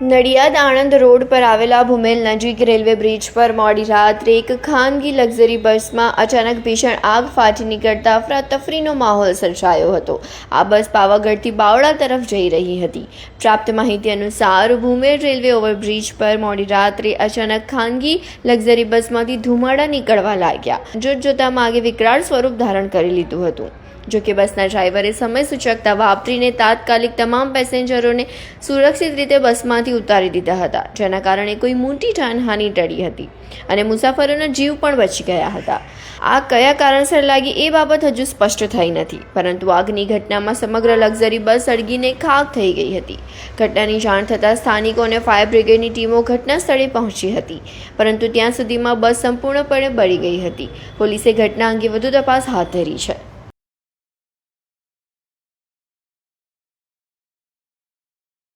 Nadiad Anand road પર આવેલા ભૂમેલ નજીક રેલવે બ્રિજ પર મોડી રાત્રે એક ખાનગી લક્ઝરી બસમાં અચાનક ભીષણ આગ ફાટી નીકળતા અફરાતફરીનો માહોલ સર્જાયો હતો. આ બસ પાવાગઢથી બાવળા તરફ જઈ રહી હતી. પ્રાપ્ત માહિતી અનુસાર ભૂમેલ રેલવે ઓવરબ્રિજ પર મોડી રાત્રે અચાનક ખાનગી લક્ઝરી બસમાંથી ધુમાડા નીકળવા લાગ્યા. જોત જોતામાં આગે વિકરાળ સ્વરૂપ ધારણ કરી લીધું હતું. જો કે બસના ડ્રાઈવરે સમય સૂચકતા વાપરીને તાત્કાલિક તમામ પેસેન્જરોને સુરક્ષિત રીતે બસમાંથી ઉતારી દીધા હતા, જેના કારણે કોઈ મોટી જાનહાનિ ટળી હતી અને મુસાફરોના જીવ પણ બચી ગયા હતા. આ કયા કારણસર લાગી એ બાબત હજુ સ્પષ્ટ થઈ નથી, પરંતુ આગની ઘટનામાં સમગ્ર લક્ઝરી બસ સળગીને ખાક થઈ ગઈ હતી. ઘટનાની જાણ થતાં સ્થાનિકો અને ફાયર બ્રિગેડની ટીમો ઘટના સ્થળે પહોંચી હતી, પરંતુ ત્યાં સુધીમાં બસ સંપૂર્ણપણે બળી ગઈ હતી. પોલીસે ઘટના અંગે વધુ તપાસ હાથ ધરી છે.